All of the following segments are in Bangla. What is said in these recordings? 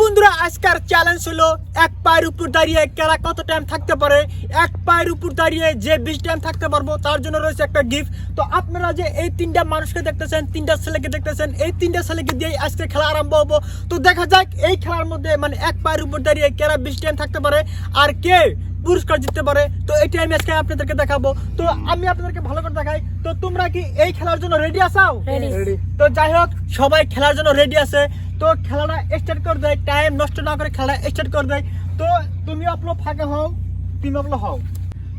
বন্ধুরা আজকের চ্যালেঞ্জ হলো এক পায়ের উপর দাঁড়িয়ে কেরা কত টাইম থাকতে পারে? এক পায়ের উপর দাঁড়িয়ে যে বেশি টাইম থাকতে পারব তার জন্য রয়েছে একটা গিফট তো আপনারা যে এই তিনটা মানুষকে দেখতেছেন তিনটা ছেলেকে দেখতেছেন এই তিনটা ছেলেকে দিয়ে আজকে খেলা আরম্ভ হব। তো দেখা যাক এই খেলার মধ্যে মানে এক পায়ের উপর দাঁড়িয়ে কেরা বেশি টাইম থাকতে পারে আর কে পুরস্কার জিততে পারে। তো এটাই আমি আজকে আপনাদেরকে দেখাবো। তো আমি আপনাদেরকে ভালো করে দেখাই। তো তোমরা কি এই খেলার জন্য রেডি আসাও. তো যাই হোক সবাই খেলার জন্য রেডি আছে। তো খেলাটা স্টার্ট করে দেয় টাইম নষ্ট না করে খেলাটা স্টার্ট করে দেয়। তো তুমি আপলো ফাঁকে হও তুমি আপলো হও।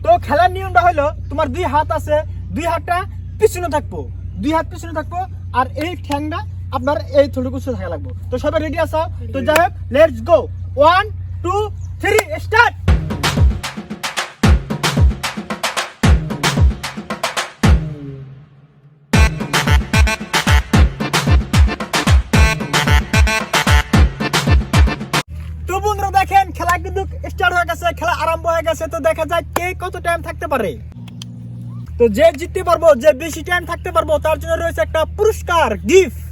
তো খেলার নিয়মটা হলো তোমার দুই হাত আছে দুই হাতটা পিছনে থাকব দুই হাত পিছনে থাকব আর এই ঠ্যাংটা আপনার এই থুড়ুকু থাকা লাগবো। তো সবাই রেডি আসা তো যাই হোক let's go one two three start খেলা আরম্ভ হয়ে গেছে, তো দেখা যায় কে কত টাইম থাকতে পারে। তো যে জিততে পারব, যে বেশি টাইম থাকতে পারব, তার জন্য রয়েছে একটা পুরস্কার গিফট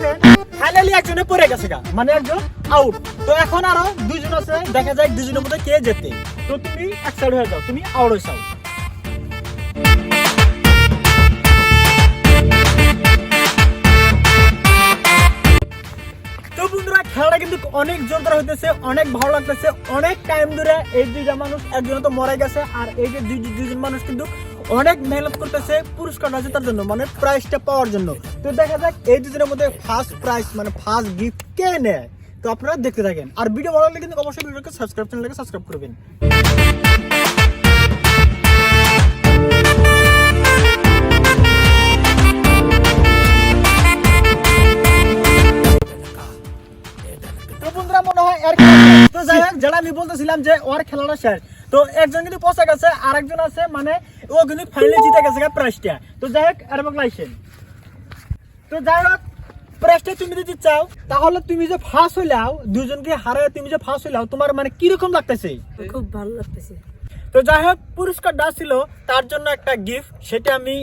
তো ফাইনালি একজনে পড়ে গেছে গা। মানে একজন আউট তো এখন আরও দুজন আছে, দেখা যায় দুজনের মধ্যে কে যেতে তো তুমি এক সাইড হয়ে যাও, তুমি আউট হয়ে যাও। খেলাটা কিন্তু অনেক জোরদার হইতেছে, অনেক ভালো লাগতেছে, অনেক টাইম ধরে এই দুইটা মানুষ একজন তো মরে গেছে, আর এই যে দুই দুইজন মানুষ কিন্তু অনেক মেহনত করতেছে পুরস্কারটা জেতার জন্য মানে প্রাইজটা পাওয়ার জন্য। তো দেখা যাক এই দুজনের মধ্যে ফার্স্ট প্রাইজ মানে ফার্স্ট গিফট কে নেয়। তো আপনারা দেখতে থাকেন। আর ভিডিও ভালো লাগলে কিন্তু অবশ্যই ভিডিওকে সাবস্ক্রাইব চ্যানেলকে সাবস্ক্রাইব করবেন। তো যাই হোক যেটা আমি বলতেছিলাম যে ওর খেলাটা শেষ তো একজন কিন্তু পচে গেছে আর একজন আছে মানে ও কিন্তু ফাইনালি জিতে গেছে প্রাইজটা তো যাই হোক এর লাইসেন তো যাই হোক প্রাইজটা তুমি যদি চাও তাহলে তুমি যে ফার্স্ট হইলাও দুজনকে হারায় তুমি যে ফার্স্ট হইলাও তোমার মানে কীরকম লাগতেছে? খুব ভালো লাগতেছে। তো যাই হোক পুরস্কারটা ছিল তার জন্য একটা গিফট সেটা আমি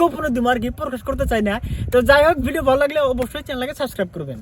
গোপনে দিব আর কি প্রকাশ করতে চাই না। তো যাই হোক ভিডিও ভালো লাগলে অবশ্যই চ্যানেলকে সাবস্ক্রাইব করবেন।